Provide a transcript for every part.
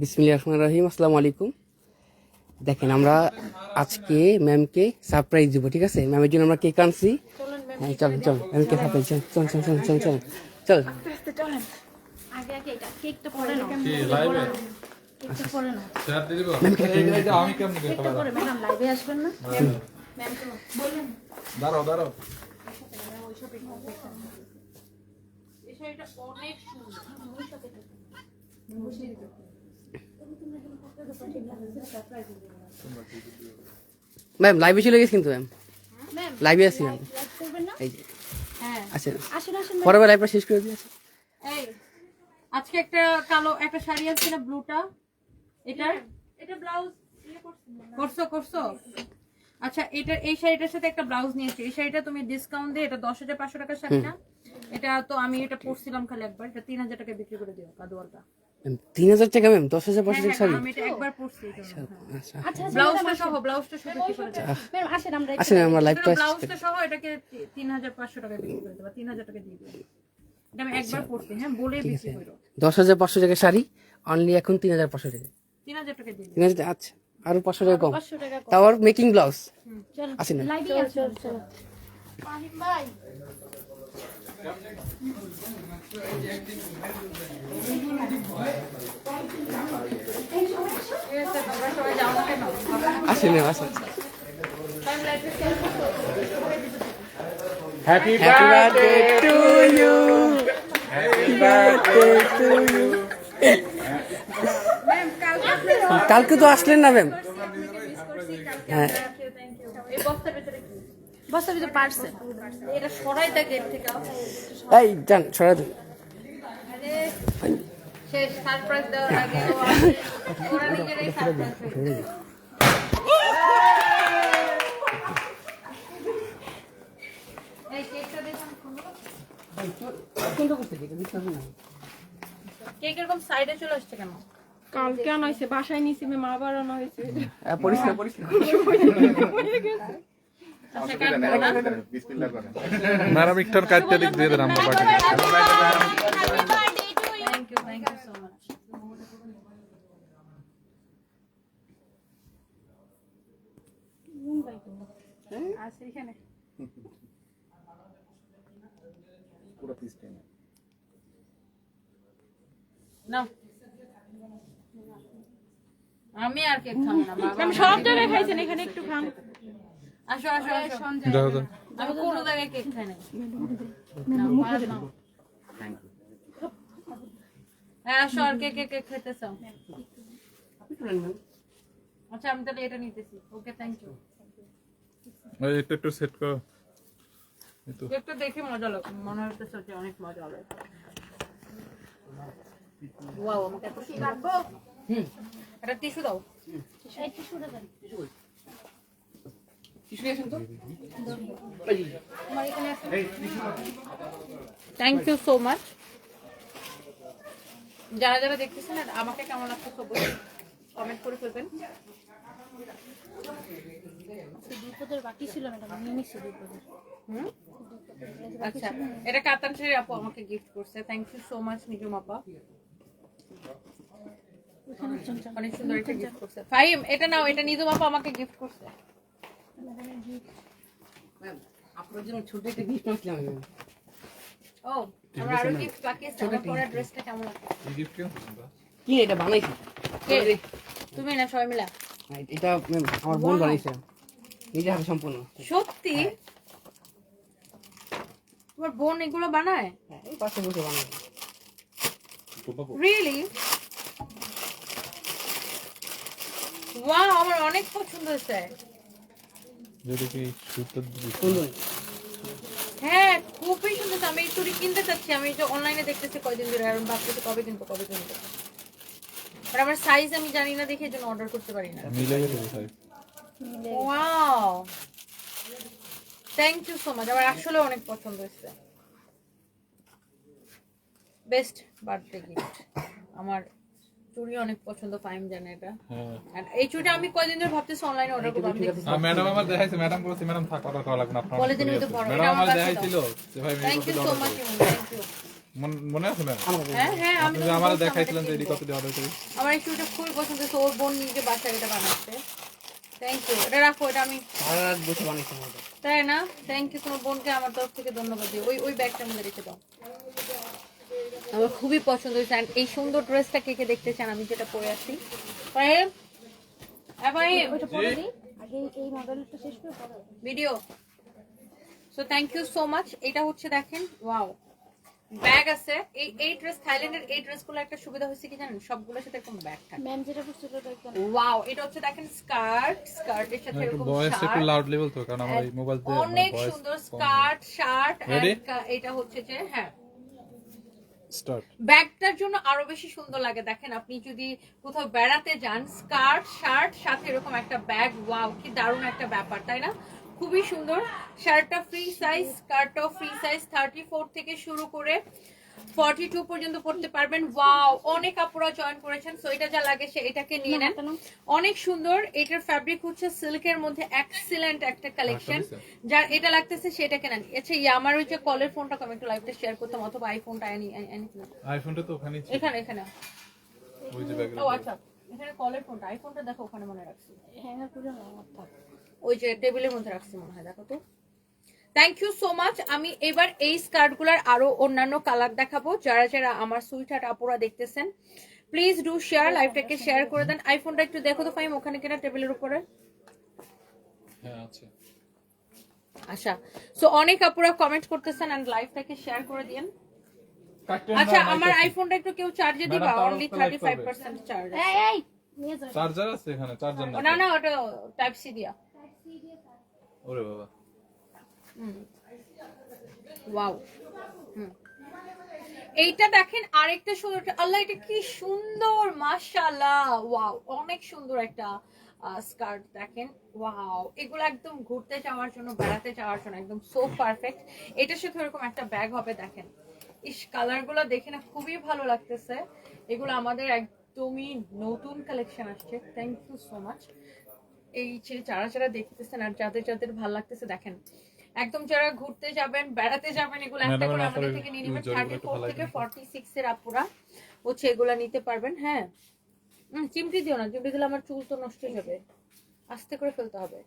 বিসমিল্লাহ রহমান রহিম আসসালামু আলাইকুম। দেখেন আমরা আজকে ম্যামকে সারপ্রাইজ দিব ঠিক আছে? ম্যামের জন্য আমরা কেক আনছি। হ্যাঁ চল চল ম্যামকে সারপ্রাইজ চল চল চল চল চল চল চল। দাঁড়াও অনেক সুন্দর। ম্যাম লাইভে চলে গেছি কিন্তু ম্যাম ম্যাম লাইভে আছি ম্যাম এই যে। হ্যাঁ। পরের বার লাইভটা শেষ করে দিয়েছে। এই আজকে একটা কালো একটা শাড়ি আছে না ব্লুটা? এটা এটা ব্লাউজ করছ। করছ আচ্ছা এটা এই শাড়িটার সাথে একটা ব্লাউজ নিয়েছি। এই শাড়িটা তুমি ডিসকাউন্ট দিয়ে এটা দশ হাজার পাঁচশো টাকার শাড়ি না? এটা তো আমি এটা পরছিলাম খালি একবার। এটা তিন হাজার টাকা বিক্রি করে দিও কাদুয়ালটা তিন হাজার টাকা ম্যাম দশ হাজার পাঁচশো টাকা শাড়ি হ্যাঁ। আচ্ছা আচ্ছা। আসেন আমরা আসেন আমরা লাইভটা ব্লাউজটা সহ এটাকে তি- তিন হাজার পাঁচশো টাকা বিক্রি করে দেবো তিন হাজার টাকা দিয়ে দিও এটা আমি একবার পরছি হ্যাঁ বলে বিক্রি করো দশ হাজার পাঁচশো টাকা শাড়ি অনলি এখন তিন হাজার পাঁচশো টাকা। তিন হাজার আচ্ছা আরও পাঁচশো টাকা কম। তাও আর মেকিং ব্লাউজ আসেন লাইভে ভাই। আসেন আসেন। Happy happy birthday to you happy birthday to কালকে তো আসলেন না ম্যাম হ্যাঁ। এই বস্তার ভিতরে কি? বস্তার ভিতরে পার্সেল এটা সরাই দেয় গেট থেকে এই যান সরা দিন। শেষ সারপ্রাইজ দেওয়ার আগে ওরা নিজেরাই সারপ্রাইজ এই কেকটা দেখুন। কেক এরকম সাইডে চলে আসছে কেন? কালকে আনা হয়েছে বাসায় নিছি মে মা আবার আনা হয়েছে। পরিষ্কার পরিষ্কার। কাটবো না ম্যাডাম কাটতে দিক দিয়ে দেন আমরা নাও। আমি আর কেক খাব না আমি সব জায়গায় খাইছেন এখানে একটু খান আসো আসো আসো। আমি কোনো জায়গায় কেক খাই নাই। হ্যাঁ আসো আর কে কে কেক খেতে চাও আচ্ছা আমি তাহলে এটা নিতেছি। ওকে থ্যাংক ইউ এটা একটু সেট করো। কেকটা দেখে মজা লাগবে মনে হচ্ছে যে অনেক মজা হবে। ওয়াও আমাকে হুম। টিস্যু দাও। দেন আমার এখানে থ্যাংক ইউ সো মাচ যারা যারা দেখতেছেন আর আমাকে কেমন লাগছে অবশ্যই কমেন্ট করে ফেলবেন। পদের বাকি ছিল ম্যাডাম দুই পদের। আচ্ছা এটা কাতান শাড়ি আপু আমাকে গিফট করছে। থ্যাংক ইউ সো মাচ নিজম আপা। অনেক সুন্দর একটা গিফট করছে। ফাহিম এটা নাও এটা নিজম আপা আমাকে গিফট করছে। আপনার জন্য ছোট একটা গিফট আনছিলাম ও আমার আরও গিফট বাকি আছে আমার পরা ড্রেসটা কেমন? লাগছে গিফট কি? এটা বানাইছি তুমি না সবাই মিলা? হ্যাঁ, এটা আমার বোন বানাইছে। নিজে হাতে সম্পূর্ণ। সত্যি? তোমার বোন এগুলো বানায়? হ্যাঁ, এই পাশে বসে বানাইছে রিয়েলি ওয়াও আমার অনেক পছন্দ হয়েছে। যদি কি সুতো হ্যাঁ খুবই সুন্দর। আমি এই চুড়ি কিনতে চাচ্ছি। আমি যে অনলাইনে দেখতেছি কয়দিন ধরে। আর ভাবতেছি কবে কিনবো কবে কিনবো। আর আমার সাইজ আমি জানি না দেখে জন্য অর্ডার করতে পারি না। মিলে গেছে ভাই wow thank you so much আমার আসলে অনেক পছন্দ হয়েছে। বেস্ট বার্থডে গিফট আমার চুড়ি অনেক পছন্দ ফাইম জানে এটা। হ্যাঁ। আর এই চুড়িটা আমি কয়দিন ধরে ভাবতেছি অনলাইনে অর্ডার করব আমি দেখতেছি। ম্যাডাম আমার দেখাইছে ম্যাডাম বলছে ম্যাডাম থাক অর্ডার করা লাগবে না আপনার বলে দিন তো বড়, ম্যাডাম আমার দেখাইছিল যে ভাই thank you so much thank you মনে আছে না হ্যাঁ হ্যাঁ আমি আমার বলছি দেখাইছিলেন যে এডি কত দিয়ে অর্ডার করি। আমার এই চুলটা খুবই পছন্দ হয়েছে ওর বোন নিজে বাসায় এটা বানাচ্ছে। থ্যাংক ইউ এটা রাখো এটা আমি রাত বসে বানাইছি তাই না? থ্যাংক ইউ তোমার বোনকে আমার তরফ থেকে ধন্যবাদ দিও। ওই ওই ব্যাগটা মধ্যে রেখে দাও। আমার খুবই পছন্দ হয়েছে। and এই সুন্দর ড্রেসটা কে কে দেখতে চান আমি যেটা পরে আছি। ফাহিম ফাহিম ওইটা পরে দিই। আগে এই মডেলটা শেষ করে পরে। Video so thank you so much এটা হচ্ছে দেখেন ওয়াও ব্যাগ আছে। এই এই ড্রেস থাইল্যান্ডের এই ড্রেসগুলো একটা সুবিধা হয়েছে কি জানেন? সবগুলোর সাথে এরকম ব্যাগ থাকে। ম্যাম যেটা করছিল ওটা একদম ওয়াও এটা হচ্ছে দেখেন স্কার্ট স্কার্টের সাথে এরকম ভয়েস একটু শার্ট লাউডলি বলতো কারণ আমার এই মোবাইল দিয়ে অনেক সুন্দর স্কার্ট শার্ট? এটা হচ্ছে যে হ্যাঁ। ব্যাগটার জন্য আরও বেশি সুন্দর লাগে, দেখেন আপনি যদি কোথাও বেড়াতে যান, স্কার্ট, শার্ট, সাথে এরকম একটা ব্যাগ, ওয়াও, কি দারুণ একটা ব্যাপার, তাই না? খুবই সুন্দর। শার্টটা ফ্রি সাইজ স্কার্টটাও ফ্রি সাইজ থার্টি ফোর থেকে শুরু করে ফর্টি টু পর্যন্ত পড়তে পারবেন। ওয়াও অনেক আপুরা জয়েন করেছেন সো এটা যা লাগে সে এটাকে নিয়ে নেন। অনেক সুন্দর এটার ফ্যাব্রিক হচ্ছে সিল্কের মধ্যে এক্সিলেন্ট একটা কালেকশন যার এটা লাগতেছে সেটাকে নেন। আচ্ছা ইয়ে, আমার ওই যে কলের ফোনটা আমি একটু লাইভটা শেয়ার করতাম অথবা আইফোনটা আনি আইফোনটা তো ওখানেই ছিল। এখানে এখানে। ওই যে ও আচ্ছা এখানে কলের ফোনটা আইফোনটা দেখো ওখানে মনে রাখছি। হ্যাঙ্গার করে না ওই যে টেবিলের মধ্যে রাখছি মনে হয় দেখো তো। থ্যাংক ইউ সো মাচ আমি এবার এই স্কার্টগুলার আরও অন্যান্য কালার দেখাবো। যারা যারা আমার সুইট হার্ট আপুরা দেখতেছেন প্লিজ ডু শেয়ার লাইভটাকে শেয়ার করে দেন। আইফোনটা একটু দেখো তো ফাইম ওখানে কিনা টেবিলের উপরে। হ্যাঁ আচ্ছা সো অনেক আপুরা কমেন্ট করতেছেন এন্ড লাইভটাকে শেয়ার করে দিন আচ্ছা আমার আইফোনটা একটু কেউ চার্জে দিবা অনলি একটা থার্টি ফাইভ পার্সেন্ট চার্জ এই এই চার্জার আছে এখানে চার্জার না না না ওটা টাইপ সি দিয়া। ওরে বাবা। ওয়াও। এইটা দেখেন আরেকটা সুন্দর আল্লাহ, এটা কি সুন্দর, মাশাআল্লাহ। ওয়াও, অনেক সুন্দর একটা স্কার্ট দেখেন। ওয়াও, এগুলো একদম ঘুরতে যাওয়ার জন্য, বেড়াতে যাওয়ার জন্য একদম সো পারফেক্ট এটার সাথে এরকম একটা ব্যাগ হবে, দেখেন। ইস কালারগুলো দেখে না খুবই ভালো লাগতেছে। এগুলো আমাদের একদমই নতুন কালেকশন আসছে। থ্যাংক ইউ সো মাচ এই যে যারা যারা দেখতেছেন আর যাদের যাদের ভালো লাগতেছে, দেখেন। একদম যারা ঘুরতে যাবেন বেড়াতে যাবেন এগুলো একটা করে আমাদের থেকে নিয়ে নেবেন। থার্টি ফোর থেকে ফর্টি সিক্স এর আপুরা হচ্ছে এগুলা নিতে পারবেন হ্যাঁ। চিমটি দিও না চিমটি দিলে আমার চুল তো নষ্ট হয়ে যাবে। আস্তে করে ফেলতে হবে।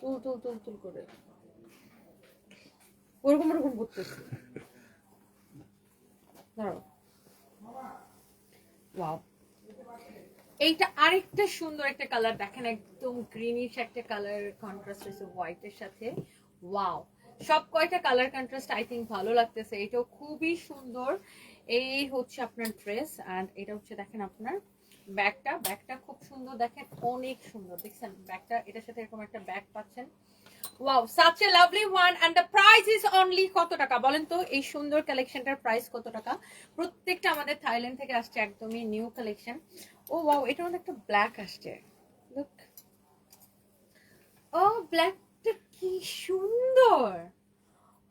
তুল তুল তুল তুল করে। ওরকম ওরকম করতেছি। ওয়াও এইটা আরেকটা সুন্দর একটা কালার দেখেন একদম গ্রিনিশ একটা কালার কন্ট্রাস্ট হয়েছে হোয়াইটের সাথে। ওয়াও সব কয়টা কালার কন্ট্রাস্ট আই থিঙ্ক ভালো লাগতেছে। এটাও খুবই সুন্দর। এই হচ্ছে আপনার ড্রেস অ্যান্ড এটা হচ্ছে দেখেন আপনার ব্যাগটা। ব্যাগটা খুব সুন্দর দেখেন, অনেক সুন্দর। দেখছেন, ব্যাগটা, এটার সাথে এরকম একটা ব্যাগ পাচ্ছেন। Wow such a lovely one and the price is only কত টাকা? বলেন তো, এই সুন্দর কালেকশনটার প্রাইস কত টাকা? প্রত্যেকটা আমাদের থাইল্যান্ড থেকে আসছে একদমই নিউ কালেকশন ও ওয়াও এটার মধ্যে একটা ব্ল্যাক আসছে। লুক ও ব্ল্যাকটা কি সুন্দর।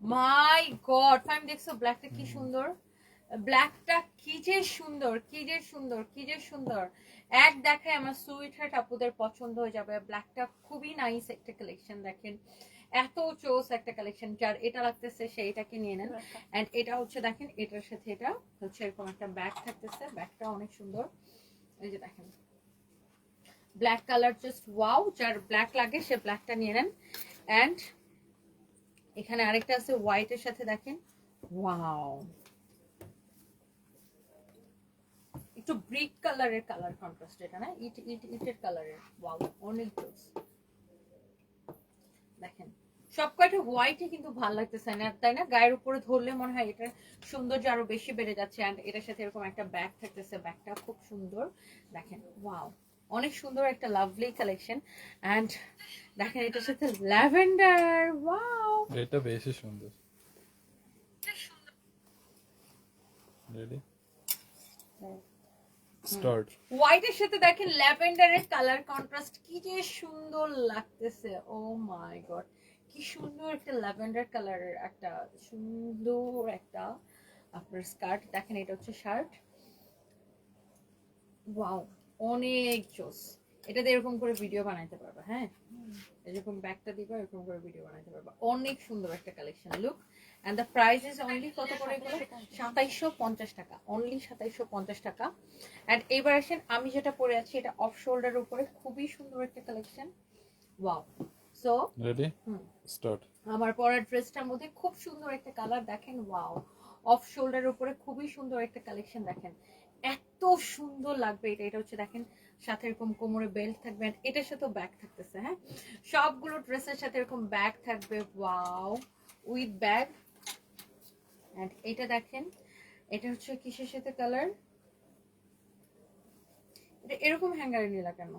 মাই গড ফাইম দেখছ? ব্ল্যাকটা কি সুন্দর? ব্ল্যাকটা কি যে সুন্দর কি যে সুন্দর কি যে সুন্দর। এক দেখায় আমার সুইট হার্ট আপুদের পছন্দ হয়ে যাবে। ব্ল্যাকটা খুবই নাইস একটা কালেকশন দেখেন। এত চোস একটা কালেকশন যার এটা লাগতেছে সেইটাকে নিয়ে নেন। এন্ড এটা হচ্ছে দেখেন এটার সাথে এটা হচ্ছে এরকম একটা ব্যাগ থাকতেছে। ব্যাগটা অনেক সুন্দর। এই যে দেখেন। ব্ল্যাক কালার জাস্ট ওয়াও যার ব্ল্যাক লাগে সে ব্ল্যাকটা নিয়ে নেন। এন্ড এখানে আরেকটা আছে হোয়াইটের সাথে দেখেন। ওয়াও একটু ব্রিক কালারের কালার কন্ট্রাস্ট এটা না? ইট ইট ইটের কালারের ওয়াও অনেক জোস। দেখেন সব কয়টা হোয়াইটে কিন্তু ভালো লাগতেছে না, তাই না? গায়ের উপরে ধরলে মনে হয় এটার সৌন্দর্য আরও বেশি বেড়ে যাচ্ছে অ্যান্ড এটার সাথে এরকম একটা ব্যাগ থাকতেছে। ব্যাগটা খুব সুন্দর। দেখেন ওয়াও অনেক সুন্দর একটা লাভলি কালেকশন অ্যান্ড দেখেন এটার সাথে ল্যাভেন্ডার ওয়াও এটা বেশি সুন্দর। রেডি স্টার্ট হোয়াইটের সাথে দেখেন ল্যাভেন্ডারের কালার কন্ট্রাস্ট কি যে সুন্দর লাগতেছে। ও মাই গড কি সুন্দর একটা ল্যাভেন্ডার কালারের একটা সুন্দর একটা আপনার স্কার্ট দেখেন এটা হচ্ছে শার্ট ওয়াও অনেক জোস। এটাতে এরকম করে ভিডিও বানাইতে পারবা হ্যাঁ? এরকম ব্যাগটা দিবা এরকম করে ভিডিও বানাইতে পারবা। অনেক সুন্দর একটা collection look and the price is only কত করে এগুলো? সাতাইশশো পঞ্চাশ টাকা। অনলি সাতাইশশো পঞ্চাশ টাকা। এন্ড এবার আসেন আমি যেটা পরে আছি এটা অফ শোল্ডার উপরে। খুবই সুন্দর একটা collection wow so ready start আমার পরা ড্রেসটার মধ্যে খুব সুন্দর একটা কালার দেখেন ওয়াও অফ শোল্ডারের উপরে খুবই সুন্দর একটা কালেকশন দেখেন। এত সুন্দর লাগবে এটা। এটা হচ্ছে দেখেন সাথে এরকম কোমরে বেল্ট থাকবে এটার সাথেও ব্যাগ থাকতেছে হ্যাঁ? সবগুলো ড্রেসের সাথে এরকম ব্যাগ থাকবে ওয়াও উইথ ব্যাগ এন্ড এটা দেখেন এটা হচ্ছে কিসের সাথে কালার এটা এরকম হ্যাঙ্গারে নিলা কেন?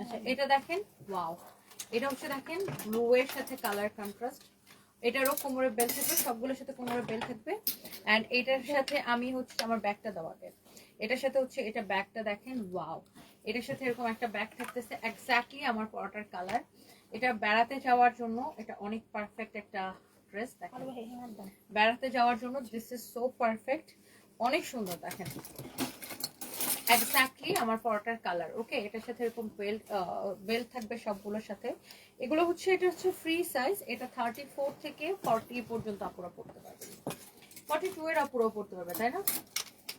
আচ্ছা এটা দেখেন ওয়াও এটা হচ্ছে দেখেন ব্লু এর সাথে কালার কন্ট্রাস্ট এটারও কোমরের বেল থাকবে সবগুলোর সাথে কোমরের বেল থাকবে। এন্ড এটার সাথে আমি হচ্ছে আমার ব্যাগটা দেওয়াকে। এটার সাথে হচ্ছে এটা ব্যাগটা দেখেন ওয়াও এটার সাথে এরকম একটা ব্যাগ থাকতেছে এক্স্যাক্টলি আমার পরাটার কালার এটা বেড়াতে যাওয়ার জন্য এটা অনেক পারফেক্ট একটা ড্রেস দেখেন। বেড়াতে যাওয়ার জন্য দিস ইজ সো পারফেক্ট অনেক সুন্দর দেখেন। এক্স্যাক্টলি আমার পরোটার কালার ওকে এটার সাথে এরকম বেল্ট বেল্ট থাকবে সবগুলোর সাথে। এগুলো হচ্ছে এটা হচ্ছে ফ্রি সাইজ এটা থার্টি ফোর থেকে ফর্টি পর্যন্ত আপুরা পড়তে পারবে। ফর্টি টু এর আপুরা পড়তে পারবে তাই না?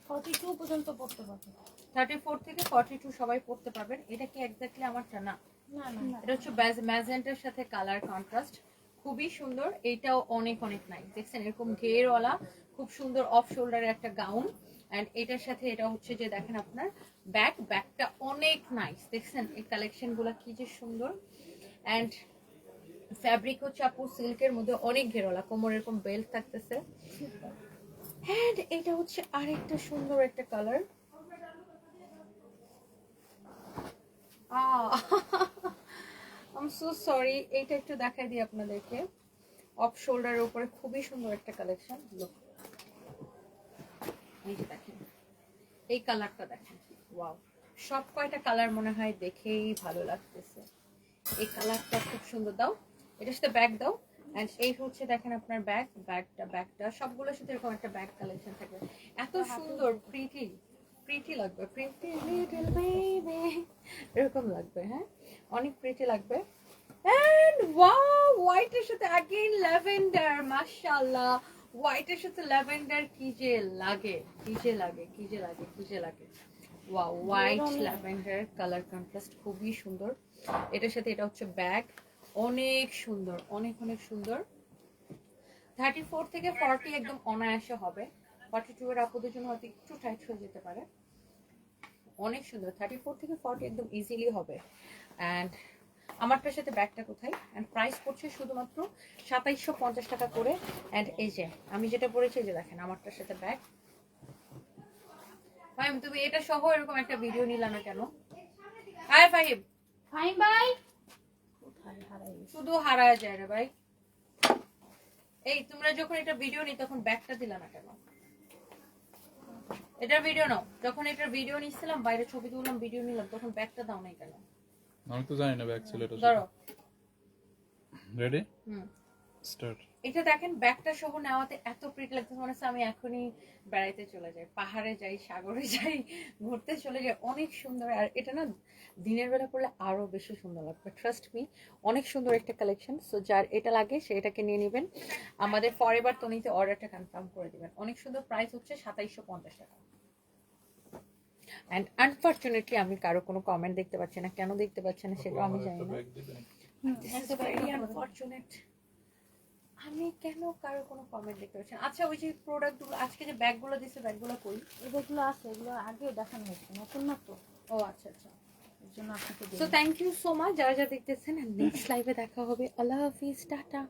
ফর্টি টু পর্যন্ত পড়তে পারবে। থার্টি ফোর থেকে ফর্টি টু সবাই পড়তে পারবেন। এটা কি এক্স্যাক্টলি আমারটা না না না। এটা হচ্ছে ম্যাজেন্টার সাথে কালার কন্ট্রাস্ট খুবই সুন্দর। এইটাও অনেক অনেক নাইস দেখছেন এরকম ঘেরওয়ালা খুব সুন্দর অফ শোল্ডারের একটা গাউন এন্ড এটার সাথে এটা হচ্ছে যে দেখেন আপনার ব্যাগ, ব্যাগটা অনেক নাইস দেখছেন, এই কালেকশনগুলা কি যে সুন্দর। এন্ড ফ্যাব্রিক হচ্ছে আপু সিল্কের মধ্যে অনেক ঘেরওয়ালা কোমর এরকম বেল্ট থাকতেছে। এন্ড এটা হচ্ছে আরেকটা সুন্দর একটা কালার আম সো সরি এইটা একটু দেখাই দিই আপনাদেরকে। অফ শোল্ডারের উপরে খুবই সুন্দর একটা কালেকশন লুক এই কালারটা দেখেন ওয়াও সব কয়টা কালার মনে হয় দেখেই ভালো লাগতেছে। এই কালারটা খুব সুন্দর। দাও এটার সাথে ব্যাগ দাও। অ্যান্ড এই হচ্ছে দেখেন আপনার ব্যাগ ব্যাগটা ব্যাগটা সবগুলোর সাথে এরকম একটা ব্যাগ কালেকশন থাকবে। এত সুন্দর প্রীতি প্রীতি লাগবে প্রিটি লিটল বেবি এরকম লাগবে হ্যাঁ? অনেক প্রীতি লাগবে। অ্যান্ড ওয়াও হোয়াইটের সাথে অ্যাগেইন ল্যাভেন্ডার মাশাআল্লাহ। হোয়াইটের সাথে ল্যাভেন্ডার কি যে লাগে? কি যে লাগে? কি যে লাগে? কি যে লাগে? Wow white lavender colour contrast খুবই সুন্দর। এটার সাথে এটা হচ্ছে ব্যাগ। অনেক সুন্দর অনেক অনেক সুন্দর। থার্টি ফোর থেকে ফর্টি একদম অনায়াসে হবে। ফর্টি টু এর আপুদের জন্য হয়তো একটু টাইট হয়ে যেতে পারে। অনেক সুন্দর। থার্টি ফোর থেকে ফর্টি একদম ইজিলি হবে। অ্যান্ড আমারটার সাথে ব্যাগটা কোথায়? অ্যান্ড প্রাইস পড়ছে শুধুমাত্র সাতাইশশো পঞ্চাশ টাকা করে। অ্যান্ড এই যে আমি যেটা পড়েছি এই যে দেখেন আমারটার সাথে ব্যাগ। ফাহিম তুমি এটা সহ এরকম একটা ভিডিও নিলা না কেন? হাই ফাহিম। ফাইন বাই শুধু হারায় যায় রে ভাই। এই তোমরা যখন এটা ভিডিও নি তখন ব্যাগটা দিলা না কেন? এটার ভিডিও নাও। যখন এটার ভিডিও নিচ্ছিলাম বাইরে ছবি তুললাম ভিডিও নিলাম তখন ব্যাগটা দাও নাই কেন? আমি তো জানি না ব্যাগ ছিল এটা ধরো। রেডি হুম। স্টার্ট এটা দেখেন ব্যাগটা সহ নেওয়াতে এত প্রিট লাগতেছে মনে হচ্ছে আমি এখনই বেড়াইতে চলে যাই পাহাড়ে যাই সাগরে যাই ঘুরতে চলে যাই অনেক সুন্দর। আর এটা না দিনের বেলা পড়লে আরও বেশি সুন্দর লাগবে ট্রাস্ট মি অনেক সুন্দর একটা কালেকশন সো যার এটা লাগে সে এটাকে নিয়ে নেবেন। আমাদের ফরেভার তনিতে অর্ডারটা কনফার্ম করে দিবেন। অনেক সুন্দর প্রাইস হচ্ছে সাতাইশশো পঞ্চাশ টাকা। অ্যান্ড আনফর্চুনেটলি আমি কারও কোনো কমেন্ট দেখতে পাচ্ছি না। কেন দেখতে পাচ্ছি না সেটাও আমি জানি না. আমি কেন কারও কোনো কমেন্ট দেখতে পাচ্ছি না? আচ্ছা ওই যে প্রোডাক্টগুলো আজকে যে ব্যাগগুলো দিছে ব্যাগগুলো কই? এগুলো আছে এগুলো আগে দেখানো হয়েছে নতুন না তো। ও আচ্ছা আচ্ছা। So thank you so much যারা যারা দেখতেছেন নেক্সট লাইভে দেখা হবে। আল্লাহ হাফিজ টাটা।